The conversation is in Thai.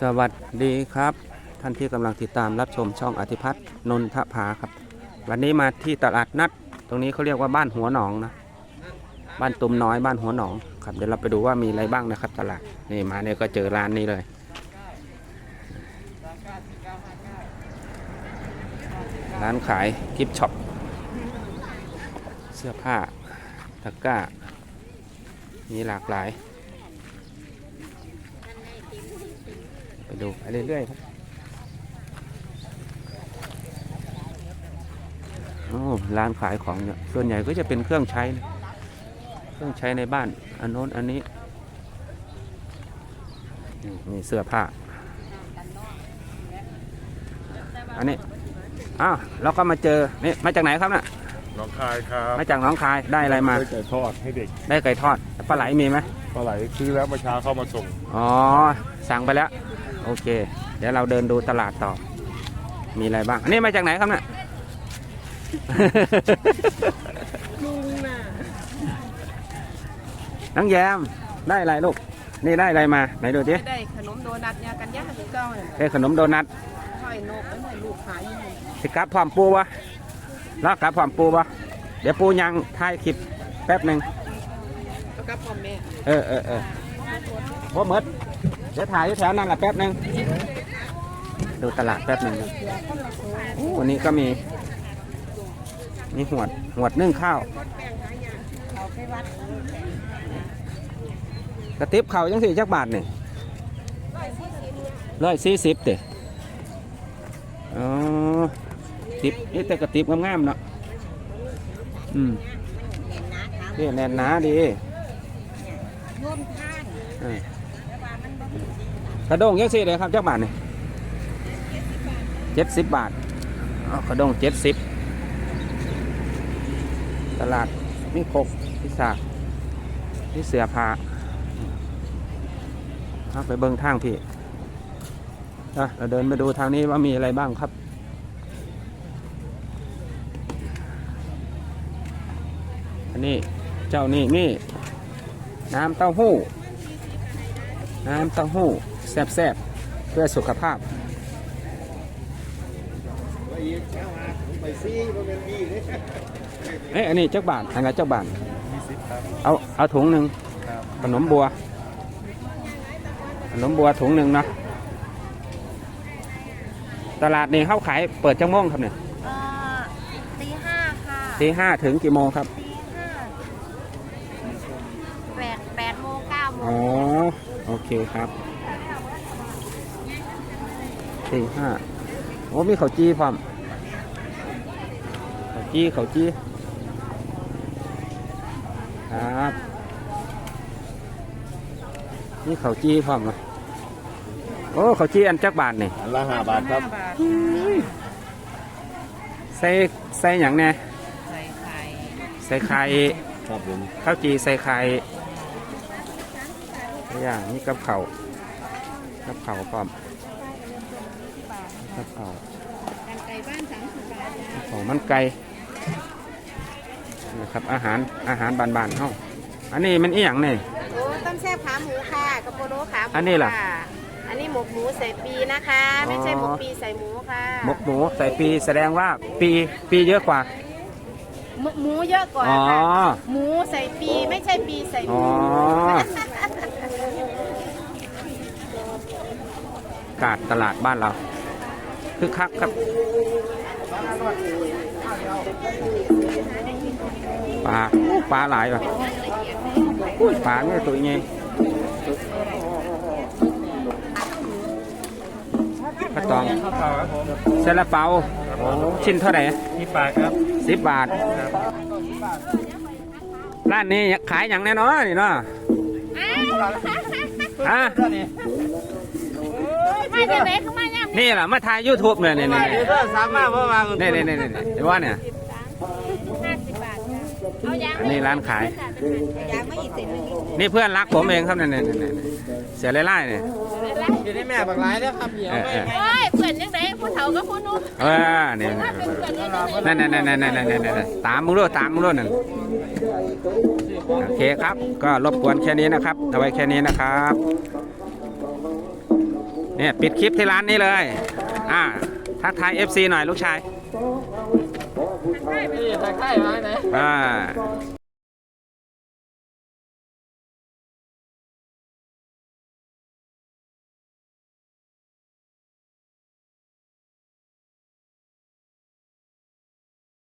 สวัสดีครับ ท่านที่กำลังติดตามรับชมช่องอธิพัฒน์นนทภาครับ วันนี้มาที่ตลาดนัด ตรงนี้เขาเรียกว่าบ้านหัวหนองนะ บ้านตุ่มน้อยบ้านหัวหนองครับเดี๋ยวเราไปดูว่ามีอะไรบ้างนะครับ ตลาดนี่มาเนี่ยก็เจอร้านนี้เลย ร้านขายกิฟช็อปเสื้อผ้าตะกร้ามีหลากหลาย ไป ดูไปเรื่อยๆครับโอ้ร้านขายของเนี่ยส่วนใหญ่ก็จะเป็นเครื่องใช้นะเครื่องใช้ในบ้าน อันโน้นอันนี้นี่มีเสื้อผ้า อันนี้ อ้าวเราก็มาเจอ นี่ มาจากไหนครับน่ะน้องคายครับมาจากหน้องคายได้อะไรมาด้ไก่ทอดให้เด็ก ได้ไก่ทอด ปลาไหลมีไหมปลาไหลซื้อแล้วเมื่อเช้าเข้ามาส่ง อ๋อ สั่งไปแล้ว โอเค เดี๋ยวเราเดินดูตลาดต่อ มีอะไรบ้าง อันนี้มาจากไหนครับเนี่ยลุงน่ะน้องแยมได้อะไรลูก นี่ได้อะไรมา ไหนดูดิได้ขนมโดนัทยากันย่าถึงเก้าเนี่ยได้ขนมโดนัทห้อยนกแล้วเหมือนลูกขายอยู่สิกลับพร้อมปูวะแล้วกลับพร้อมปูวะเดี๋ยวปูยังถ่ายคลิปแป๊บหนึ่งแล้วก็พ่อแม่ เออเออเออว่าเมด เดี๋ยวถ่ายอยู่แถวนั้นแหละแป๊บหนึ่งดูตลาดแป๊บหนึ่งนะอู้วันนี้ก็มี มีหวดหวดนึ่งข้าวกระติบเข่าวยังสี่จักบาทนี่ร้อยสี่สิบเด้อ๋อติบนี่แต่กระติบงามๆเนาะอืมนี่แน่นหนาดีร่วมข้างเออ กระด้งยังสี่เลยครับจักบาทนี่เจ็ดสิบบาทอ๋อกระด้งเจ็ดสิบตลาดนี่คกพิสากนี่เสือผาเอาไปเบิ้งทางพี่อะเราเดินไปดูทางนี้ว่ามีอะไรบ้างครับอันนี้เจ้านี่นี่น้ำเต้าหู้ น้ำเต้าหู้ แซ่บๆ เพื่อสุขภาพเอ้ยอันนี้จักบาทอันละจักบาท20ครับเอาเอาถุงหนึ่งครับขนมบัวขนมบัวถุงหนึ่งเนาะตลาดนี้เข้าขายเปิดจังโมงครับเนี่ยเอ่อตีห้าค่ะตีห้าถึงกี่โมงครับตีห้าแปดแปดโมงเก้าโมอ๋องโอเคครับ ตีห้าโอ้มีข้าวจี้พร้อมข้าวจี้ข้าวจี้ครับนี่ข้าวจี้พร้อมนะโอ้ข้าวจี้อันจักบาทนี่อันละห้าบาทครับบาทใส่ใส่อย่างเนี่ยใส่ไข่ใส่ไข่ครับผมข้าวจีใส่ไข่อย่างนี้กับเขาวกับเขาวพร้อม กับเขาวกันไก่บ้านสามสิบบาทจ้ะของมันไก่นะครับอาหารอาหารบานๆเฮ้าอันนี้มันอีหยังเนี่ยโอ้ต้มแซ่บขาหมูค่ะกระโปโรขาหมูอันนี้ล่ะ ค่อันนี้หมกหมูใส่ปีนะคะ ไม่ใช่หมกปีใส่หมูค่ะหมกหมูใส่ปีแสดงว่าปีปีเยอะกว่า หมกหมูเยอะกว่าอ๋อ ค่ะหมูใส่ปีไม่ใช่ปีใส่หอ๋อมูกาดตลาดบ้านเรา คึกคักครับปลาปลาหลายป่ะอุ้ยปลาเนี่ยตัวไงกระตองเซลาเปาชิ้นเท่าไหร่นี่ปลาครับสิบบาท ร้านนี้ขายอย่างแน่นอนนี่เนาะฮะมาจากไหนเข้ามาย่ำ นี่แหละมาถ่ายยูทูบเนี่ยเนี่ยเนี่ยเนี่ยสามารถเพราะว่าเนี่ยเนี่ยเนี่ยเนี่ยเห็นว่าเนี่ยห้าสิบบาทจ้ะเอายางอันนี้ร้านขาย ยางไม่อีกสิบนึงนี่เพื่อนรักผมเองครับเนี่ยเนี่ยเนี่ยเนี่ยเสียไล่ๆเนี่ยอยู่ในแม่บักหลายแล้วครับเหี่ยวเออเออโอ้ยเพื่อนยังไงผู้เฒ่ากับผู้หนุ่มเออเนี่ยถ้าเป็นเพื่อนยังไงนั่นนั่นนั่นนั่นนั่นนั่นนั่นตามมึงด้วยตามมึงด้วยนั่นโอเคครับ ก็รบกวนแค่นี้นะครับเอาไว้แค่นี้นะครับ เนี่ยปิดคลิปที่ร้านนี้เลย อ่าทักทาย FC หน่อยลูกชายนี่ตะไคร้มาไหนอ่า